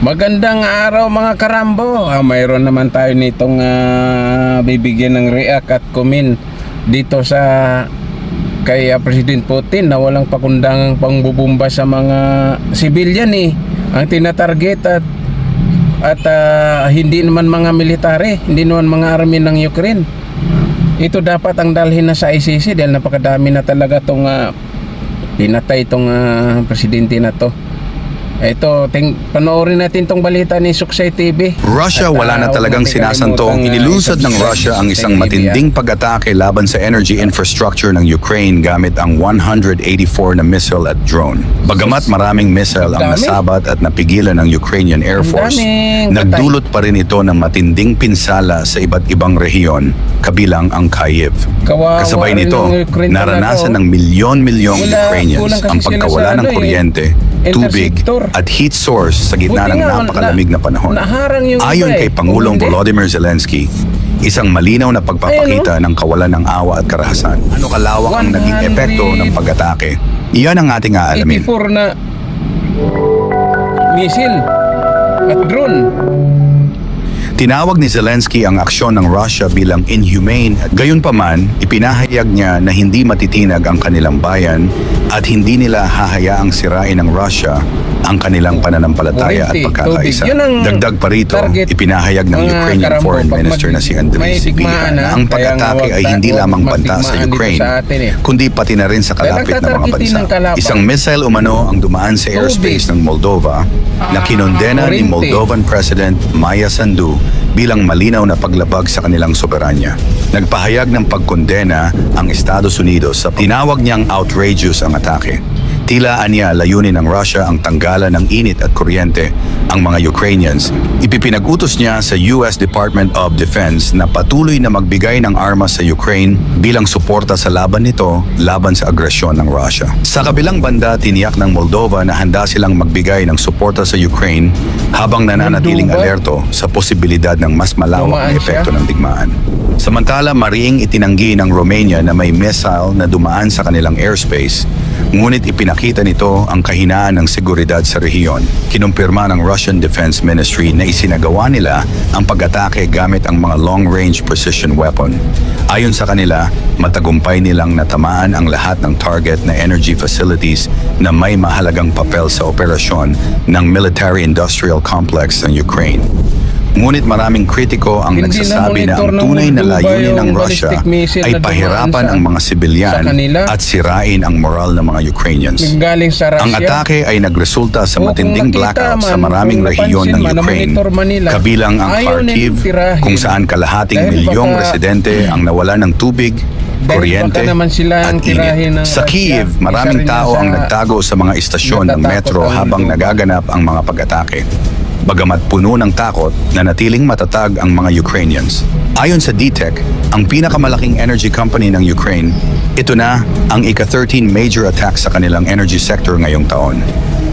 Magandang araw mga karambo. Ah, mayroon naman tayo nitong ah, bibigyan ng react at comment dito sa kay ah, President Putin na walang pakundangang pangbubumba sa mga civilian eh. Ang tinatarget at at ah, hindi naman mga military, hindi naman mga army ng Ukraine. Ito dapat ang dalhin na sa ICC dahil napakadami na talaga tong ah, pinatay itong ah, presidente na to. Ito, ting panoorin natin tong balita ni Suksay TV. Russia At, wala ah, na talagang huwag natin sinasantong ah, inilusad ng Russia ang sa isang matinding pag-atake laban sa energy infrastructure ng Ukraine gamit ang 184 na missile at drone. Bagamat maraming missile ang nasabat at napigilan ng Ukrainian Air Force, nagdulot pa rin ito ng matinding pinsala sa iba't ibang rehiyon, kabilang ang Kyiv. Kasabay nito, naranasan oh. ng milyon-milyong Ukrainians ang pagkawala ng ano eh, kuryente, tubig at heat source sa gitna Buti ng nga, napakalamig na panahon. Ayon eh. kay Pangulong hindi- Volodymyr Zelensky, isang malinaw na pagpapakita ng kawalan ng awa at karahasan. Ano kalawak ang naging 100 epekto ng pag-atake? Iyan ang ating aalamin. 84 na missile at drone. Tinawag ni Zelensky ang aksyon ng Russia bilang inhumane at gayunpaman, ipinahayag niya na hindi matitinag ang kanilang bayan at hindi nila hahayaang sirain ng Russia ang kanilang pananampalataya at pagkakaisa. Dagdag pa rito, ipinahayag ng Ukrainian Foreign Minister na si Andriy digmaan, na ha? ang pag-atake ay hindi lamang banta sa Ukraine, eh. kundi pati na rin sa kalapit na mga bansa. Isang missile umano ang dumaan sa airspace ng Moldova na kinondena ni. Moldovan President Maya Sandu bilang malinaw na paglabag sa kanilang soberanya. Nagpahayag ng pagkondena ang Estados Unidos sa tinawag niyang outrageous ang atake. Tila anya layunin ng Russia ang tanggalan ng init at kuryente ang mga Ukrainians. Ipipinag-utos niya sa US Department of Defense na patuloy na magbigay ng armas sa Ukraine bilang suporta sa laban nito laban sa agresyon ng Russia. Sa kabilang banda, tiniyak ng Moldova na handa silang magbigay ng suporta sa Ukraine habang nananatiling alerto sa posibilidad ng mas malawak na epekto ng digmaan. Samantala, mariing itinanggi ng Romania na may missile na dumaan sa kanilang airspace, ngunit ipinakita nito ang kahinaan ng seguridad sa rehiyon. Kinumpirma ng Russian Defense Ministry na isinagawa nila ang pag-atake gamit ang mga long-range precision weapon. Ayon sa kanila, matagumpay nilang natamaan ang lahat ng target na energy facilities na may mahalagang papel sa operasyon ng military-industrial complex ng Ukraine. Ngunit maraming kritiko ang Hindi nagsasabi na na-monitor ang ng tunay na layunin ng Russia ay na pahirapan ang mga sibilyan at sirain ang moral ng mga Ukrainians. Ang atake ay nagresulta sa matinding blackout sa maraming rehiyon ng Ukraine, kabilang ang Kharkiv, kung saan kalahating milyong residente ang nawala ng tubig, kuryente, at init. Sa. Kiev, maraming tao ang nagtago sa mga istasyon ng metro ang habang nagaganap ang mga pag-atake. Bagamat puno ng takot, nanatiling matatag ang mga Ukrainians. Ayon sa DTEC, ang pinakamalaking energy company ng Ukraine, ito na ang ika-13 major attack sa kanilang energy sector ngayong taon.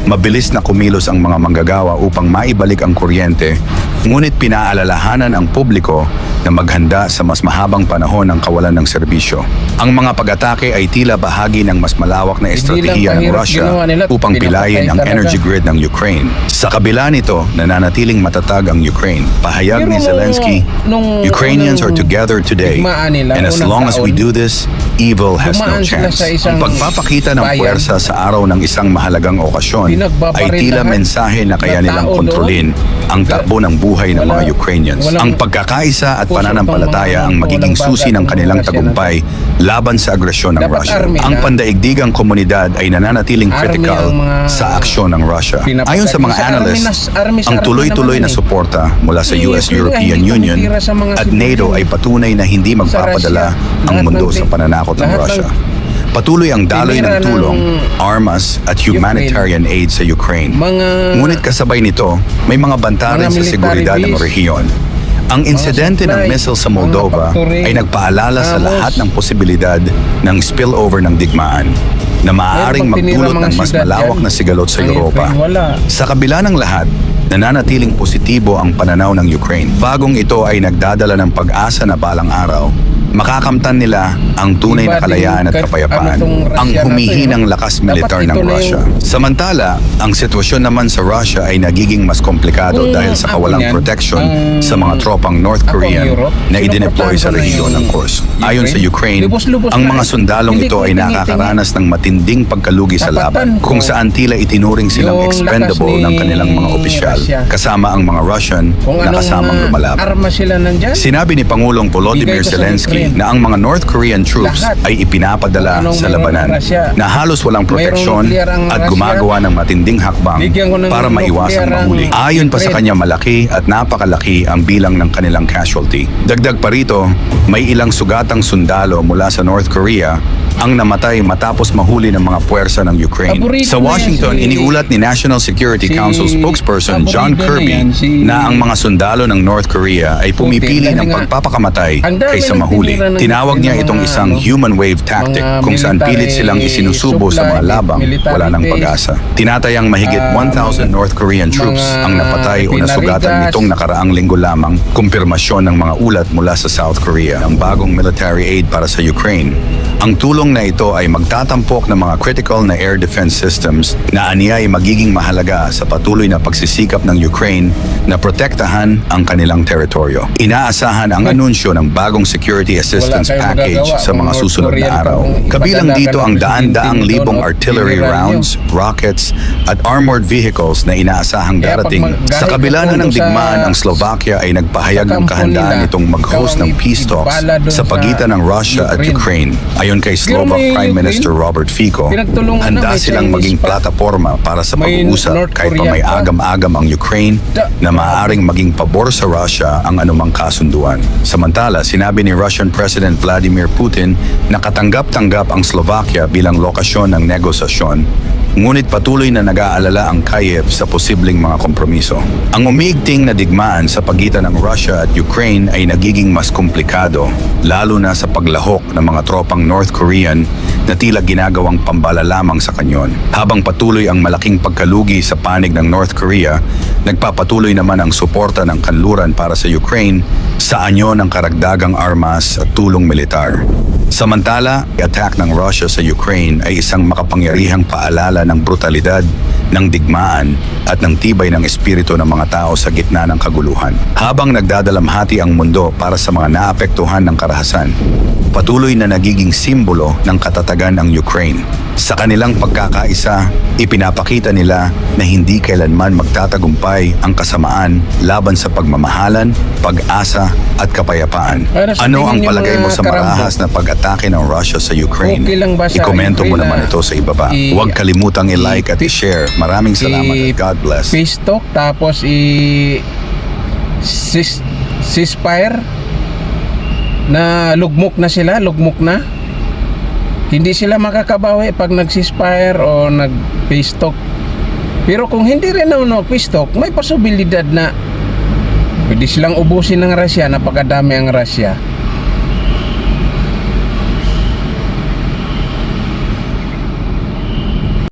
Mabilis na kumilos ang mga manggagawa upang maibalik ang kuryente, ngunit pinaalalahanan ang publiko na maghanda sa mas mahabang panahon ng kawalan ng serbisyo. Ang mga pag-atake ay tila bahagi ng mas malawak na estratehiya ng Russia nila, upang pilayin ang energy grid ng Ukraine. Sa kabila nito, nananatiling matatag ang Ukraine. Pahayag ni Zelensky, nung Ukrainians are together today nila, and as long as we do this, evil has no chance. Ang pagpapakita ng puwersa sa araw ng isang mahalagang okasyon ay tila mensahe na kaya nilang kontrolin ang takbo ng buhay ng Wala- mga Ukrainians. Ang pagkakaisa at pananampalataya ang magiging susi ng kanilang ng tagumpay laban sa agresyon ng Russia. Ang pandaigdigang komunidad ay nananatiling critical sa aksyon ng Russia. Ayon sa mga analysts, ang tuloy-tuloy na eh. suporta mula sa US European Union at. NATO ay patunay na hindi magpapadala ang mundo ng- sa pananakot ng ng- Russia. Patuloy ang daloy ng tulong, armas at humanitarian aid sa Ukraine. Mga- Ngunit kasabay nito, may mga banta rin sa seguridad ng rehiyon. Ang insidente ng missile sa Moldova ay nagpaalala sa lahat ng posibilidad ng spillover ng digmaan na maaaring magdulot ng mas malawak na sigalot sa Europa. Sa kabila ng lahat, nananatiling positibo ang pananaw ng Ukraine. Bagong ito ay nagdadala ng pag-asa na balang araw, makakamtan nila ang tunay na kalayaan at kapayapaan, ano ang humihinang eh, lakas militar ng Russia. Samantala, ang sitwasyon naman sa Russia ay nagiging mas komplikado Kung dahil sa kawalang protection sa mga tropang North Korean na idineploy sa rehiyon ng Kursk. Ayon sa Ukraine. Ang mga eh. sundalong ito ay nakakaranas ng matinding pagkalugi sa laban kung saan tila itinuring silang expendable ng ni kanilang mga opisyal kasama ang mga Russian na kasamang lumalaban. Sinabi ni Pangulong Volodymyr Zelensky Na ang mga North Korean troops ay ipinapadala sa labanan na halos walang proteksyon at gumagawa ng matinding hakbang para maiwasang mahuli. Ayon pa sa kanya malaki at napakalaki ang bilang ng kanilang casualty. Dagdag pa rito, may ilang sugatang sundalo mula sa North Korea ang namatay matapos mahuli ng mga puwersa ng Ukraine. Sa Washington, iniulat ni National Security Council spokesperson John Kirby na ang mga sundalo ng North Korea ay pumipili ng pagpapakamatay kaysa mahuli. Ng Tinawag niya itong mga isang ano, human wave tactic kung saan pilit silang isinusubo sa mga labang wala ng pag-asa. Tinatayang mahigit ah, 1,000 North Korean troops ang napatay o nasugatan nitong nakaraang linggo lamang, kumpirmasyon ng mga ulat mula sa South Korea. Ang bagong military aid para sa Ukraine. Ang tulong na ito ay magtatampok ng mga critical na air defense systems na aniya ay magiging mahalaga sa patuloy na pagsisikap ng Ukraine na protektahan ang kanilang teritoryo. Inaasahan ang anunsyo ng bagong security assistance package sa mga susunod na araw. Kabilang dito ang ng daan-daang libong artillery rounds, rockets at armored vehicles na inaasahang pag darating. Sa kabila na ng digmaan, ang Slovakia ay nagpahayag ng kahandaan nitong mag-host ng peace talks sa pagitan ng Russia at Ukraine. Ayon kay Slovak may Prime Minister Robert Fico, na, handa may silang maging plataforma para sa pag-uusap kahit pa may agam-agam ang Ukraine na maaaring maging pabor sa Russia ang anumang kasunduan. Samantala, sinabi ni Russian President Vladimir Putin na katanggap-tanggap ang Slovakia bilang lokasyon ng negosasyon Ngunit patuloy na nag-aalala ang Kiev sa posibleng mga kompromiso. Ang umiigting na digmaan sa pagitan ng Russia at Ukraine ay nagiging mas komplikado, lalo na sa paglahok ng mga tropang North Korean na tila ginagawang pambala lamang sa kanyon. Habang patuloy ang malaking pagkalugi sa panig ng North Korea, nagpapatuloy naman ang suporta ng kanluran para sa Ukraine sa anyo ng karagdagang armas at tulong militar. Samantala, attack ng Russia sa Ukraine ay isang makapangyarihang paalala ng brutalidad, ng digmaan at ng tibay ng espiritu ng mga tao sa gitna ng kaguluhan. Habang nagdadalamhati ang mundo para sa mga naapektuhan ng karahasan, patuloy na nagiging simbolo ng katatagan ang Ukraine. Sa kanilang pagkakaisa, ipinapakita nila na hindi kailanman magtatagumpay ang kasamaan laban sa pagmamahalan, pag-asa at kapayapaan. Ano ang palagay mo sa marahas na pag-atake ng Russia sa Ukraine? Okay lang ba sa Ikomento mo naman na ito sa ibaba. i- Huwag kalimutang i-like at i-share. Maraming salamat at God bless. Peace talk tapos i sis, ceasefire na lugmok na sila, lugmok na. Hindi sila makakabawi pag nag-ceasefire o nag-peace talk. Pero kung hindi rin mag-peace talk, may posibilidad na pwede silang ubusin ng Russia, napakadami ang Russia.